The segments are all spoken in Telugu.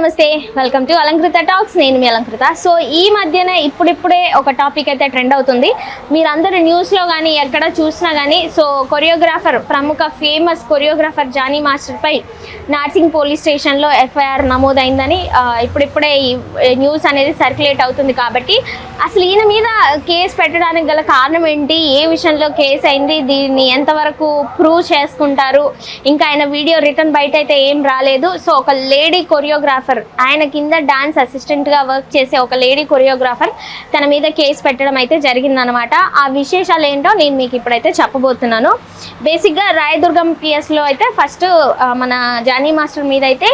నమస్తే వెల్కమ్ టు అలంకృత టాక్స్ నేను మీ అలంకృత. సో ఈ మధ్యన ఇప్పుడిప్పుడే ఒక టాపిక్ అయితే ట్రెండ్ అవుతుంది. మీరందరూ న్యూస్లో కానీ ఎక్కడ చూసినా కానీ సో కొరియోగ్రాఫర్ ప్రముఖ ఫేమస్ కొరియోగ్రాఫర్ జానీ మాస్టర్పై నార్సింగ్ పోలీస్ స్టేషన్లో ఎఫ్ఐఆర్ నమోదైందని ఇప్పుడిప్పుడే ఈ న్యూస్ అనేది సర్క్యులేట్ అవుతుంది కాబట్టి అసలు ఈయన మీద కేసు పెట్టడానికి గల కారణం ఏంటి? ఏ విషయంలో కేసు అయింది? దీన్ని ఎంతవరకు ప్రూవ్ చేసుకుంటారు? ఇంకా ఆయన వీడియో రిటర్న్ బయట అయితే ఏం రాలేదు. సో ఒక లేడీ కొరియోగ్రాఫర్ ఆయన కింద డాన్స్ అసిస్టెంట్గా వర్క్ చేసే ఒక లేడీ కొరియోగ్రాఫర్ తన మీద కేసు పెట్టడం అయితే జరిగిందనమాట ఆ విశేషాలు ఏంటో నేను మీకు ఇప్పుడైతే చెప్పబోతున్నాను. బేసిక్గా రాయదుర్గం పిఎస్లో అయితే ఫస్ట్ మన జానీ మాస్టర్ మీద అయితే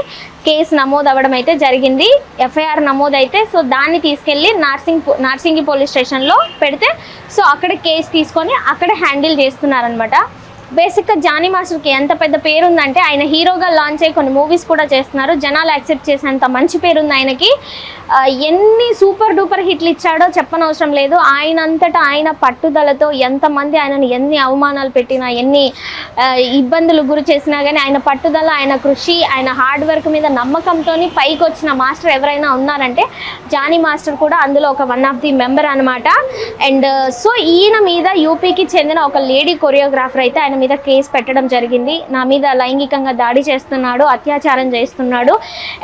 కేసు నమోదు అవ్వడం అయితే జరిగింది. ఎఫ్ఐఆర్ నమోదు అయితే సో దాన్ని తీసుకెళ్ళి నార్సింగ్ పో- నార్సింగి పోలీస్ స్టేషన్లో పెడితే సో అక్కడ కేసు తీసుకొని అక్కడ హ్యాండిల్ చేస్తున్నారనమాట బేసిక్గా జానీ మాస్టర్కి ఎంత పెద్ద పేరు ఉందంటే ఆయన హీరోగా లాంచ్ అయ్యి కొన్ని మూవీస్ కూడా చేస్తున్నారు. జనాలు యాక్సెప్ట్ చేసేంత మంచి పేరు ఉంది ఆయనకి ఎన్ని సూపర్ డూపర్ హిట్లు ఇచ్చాడో చెప్పనవసరం లేదు. ఆయన అంతటా ఆయన పట్టుదలతో ఎంతమంది ఆయనను ఎన్ని అవమానాలు పెట్టినా ఎన్ని ఇబ్బందులు గురి చేసినా కానీ ఆయన పట్టుదల ఆయన కృషి ఆయన హార్డ్ వర్క్ మీద నమ్మకంతో పైకి వచ్చిన మాస్టర్ ఎవరైనా ఉన్నారంటే జానీ మాస్టర్ కూడా అందులో ఒక వన్ ఆఫ్ ది మెంబర్ అనమాట అండ్ సో ఈయన మీద యూపీకి చెందిన ఒక లేడీ కొరియోగ్రాఫర్ అయితే ఆయన మీద కేసు పెట్టడం జరిగింది. నా మీద లైంగికంగా దాడి చేస్తున్నాడు అత్యాచారం చేస్తున్నాడు.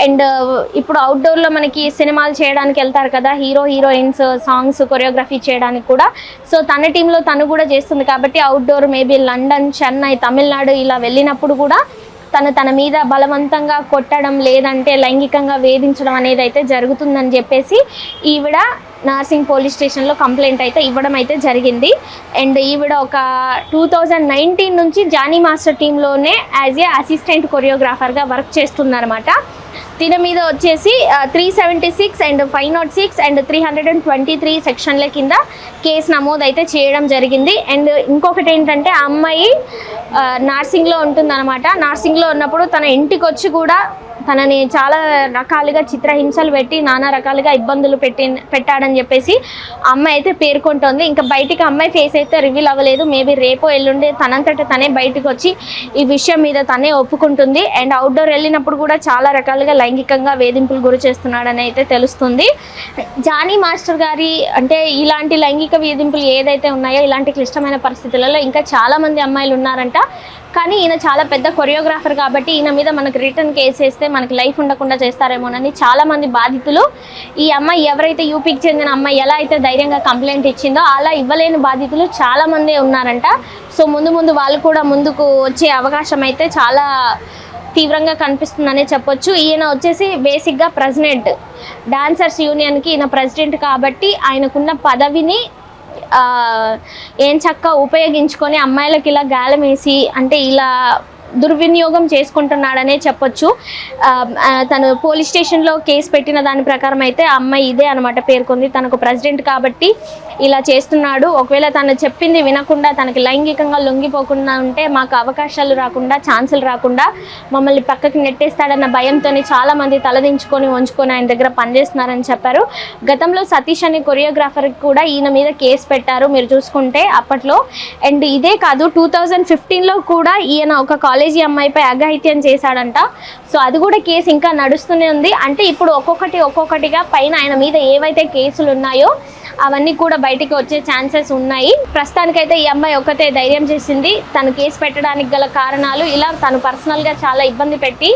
అండ్ uh, ఇప్పుడు అవుట్డోర్లో మనకి సినిమాలు చేయడానికి వెళ్తారు కదా హీరో హీరోయిన్స్ సాంగ్స్ కొరియోగ్రఫీ చేయడానికి కూడా. సో తన టీంలో తను కూడా చేస్తుంది కాబట్టి outdoor maybe London Chennai Tamil Nadu ఇలా వెళ్ళినప్పుడు కూడా తను తన మీద బలవంతంగా కొట్టడం లేదంటే లైంగికంగా వేధించడం అనేది అయితే జరుగుతుందని చెప్పేసి ఈవిడ నార్సింగ్ పోలీస్ స్టేషన్లో కంప్లైంట్ అయితే ఇవ్వడం అయితే జరిగింది. అండ్ ఈవిడ ఒక టూ థౌజండ్ నైన్టీన్ నుంచి జానీ మాస్టర్ టీంలోనే యాజ్ ఏ అసిస్టెంట్ కొరియోగ్రాఫర్గా వర్క్ చేస్తుందన్నమాట. దీని మీద వచ్చేసి three seventy six and five naught six and three hundred and twenty three సెక్షన్ల కింద కేసు నమోదు అయితే చేయడం జరిగింది. అండ్ ఇంకొకటి ఏంటంటే ఆ అమ్మాయి నర్సింగ్లో నార్సింగ్లో ఉంటుందన్నమాట. నార్సింగ్లో ఉన్నప్పుడు తన ఇంటికి వచ్చి కూడా తనని చాలా రకాలుగా చిత్రహింసలు పెట్టి నానా రకాలుగా ఇబ్బందులు పెట్టి పెట్టాడని చెప్పేసి అమ్మాయి అయితే పేర్కొంటోంది. ఇంకా బయటికి అమ్మాయి ఫేస్ అయితే రివీల్ అవ్వలేదు. మేబీ రేపో ఎల్లుండి తనంతట తనే బయటకు వచ్చి ఈ విషయం మీద తనే ఒప్పుకుంటుంది. అండ్ అవుట్డోర్ వెళ్ళినప్పుడు కూడా చాలా రకాలుగా లైంగికంగా వేధింపులు గురి చేస్తున్నాడని అయితే తెలుస్తుంది. జానీ మాస్టర్ గారి అంటే ఇలాంటి లైంగిక వేధింపులు ఏదైతే ఉన్నాయో ఇలాంటి క్లిష్టమైన పరిస్థితులలో ఇంకా చాలామంది అమ్మాయిలు ఉన్నారంట. కానీ ఈయన చాలా పెద్ద కొరియోగ్రాఫర్ కాబట్టి ఈయన మీద మనకు రిటర్న్ కేసు వేస్తే మనకి లైఫ్ ఉండకుండా చేస్తారేమోనని చాలామంది బాధితులు. ఈ అమ్మాయి ఎవరైతే యూపీకి చెందిన అమ్మాయి ఎలా అయితే ధైర్యంగా కంప్లైంట్ ఇచ్చిందో అలా ఇవ్వలేని బాధితులు చాలామందే ఉన్నారంట. సో ముందు ముందు వాళ్ళు కూడా ముందుకు వచ్చే అవకాశం అయితే చాలా తీవ్రంగా కనిపిస్తుందనే చెప్పొచ్చు. ఈయన వచ్చేసి బేసిక్గా ప్రెసిడెంట్ డాన్సర్స్ యూనియన్కి ఈయన ప్రెసిడెంట్ కాబట్టి ఆయనకున్న పదవిని ఏం చక్క ఉపయోగించుకొని అమ్మాయిలకు ఇలా గాలం వేసి అంటే ఇలా దుర్వినియోగం చేసుకుంటున్నాడనే చెప్పొచ్చు. తను పోలీస్ స్టేషన్లో కేసు పెట్టిన దాని ప్రకారం అయితే ఆ అమ్మాయి ఇదే అనమాట పేర్కొంది. తనకు ప్రెసిడెంట్ కాబట్టి ఇలా చేస్తున్నాడు. ఒకవేళ తను చెప్పింది వినకుండా తనకి లైంగికంగా లొంగిపోకుండా ఉంటే మాకు అవకాశాలు రాకుండా ఛాన్సులు రాకుండా మమ్మల్ని పక్కకి నెట్టేస్తాడన్న భయంతో చాలామంది తలదించుకొని ఉంచుకొని ఆయన దగ్గర పనిచేస్తున్నారని చెప్పారు. గతంలో సతీష్ అనే కొరియోగ్రాఫర్కి కూడా ఈయన మీద కేసు పెట్టారు. మీరు చూసుకుంటే అప్పట్లో. అండ్ ఇదే కాదు టూ థౌజండ్ ఫిఫ్టీన్లో కూడా ఈయన ఒక కాలేజ్ అమ్మాయిపై అఘాయిత్యం చేశాడంట. సో అది కూడా కేసు ఇంకా నడుస్తూనే ఉంది. అంటే ఇప్పుడు ఒక్కొక్కటి ఒక్కొక్కటిగా పైన ఆయన మీద ఏవైతే కేసులు ఉన్నాయో అవన్నీ కూడా బయటికి వచ్చే ఛాన్సెస్ ఉన్నాయి. ప్రస్తుతానికైతే ఈ అమ్మాయి ఒక్కతే ధైర్యం చేసింది. తను కేసు పెట్టడానికి గల కారణాలు ఇలా తను పర్సనల్గా చాలా ఇబ్బంది పెట్టి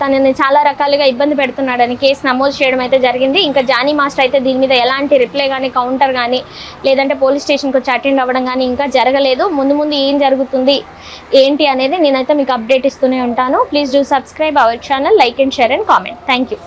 తనని చాలా రకాలుగా ఇబ్బంది పెడుతున్నాడని కేసు నమోదు చేయడం అయితే జరిగింది. ఇంకా జానీ మాస్టర్ అయితే దీని మీద ఎలాంటి రిప్లై కానీ కౌంటర్ కానీ లేదంటే పోలీస్ స్టేషన్కి వచ్చి అటెండ్ అవ్వడం కానీ ఇంకా జరగలేదు. ముందు ముందు ఏం జరుగుతుంది ఏంటి అనేది నేనైతే మీకు అప్డేట్ ఇస్తూనే ఉంటాను. Please do subscribe our channel like and share and comment. Thank you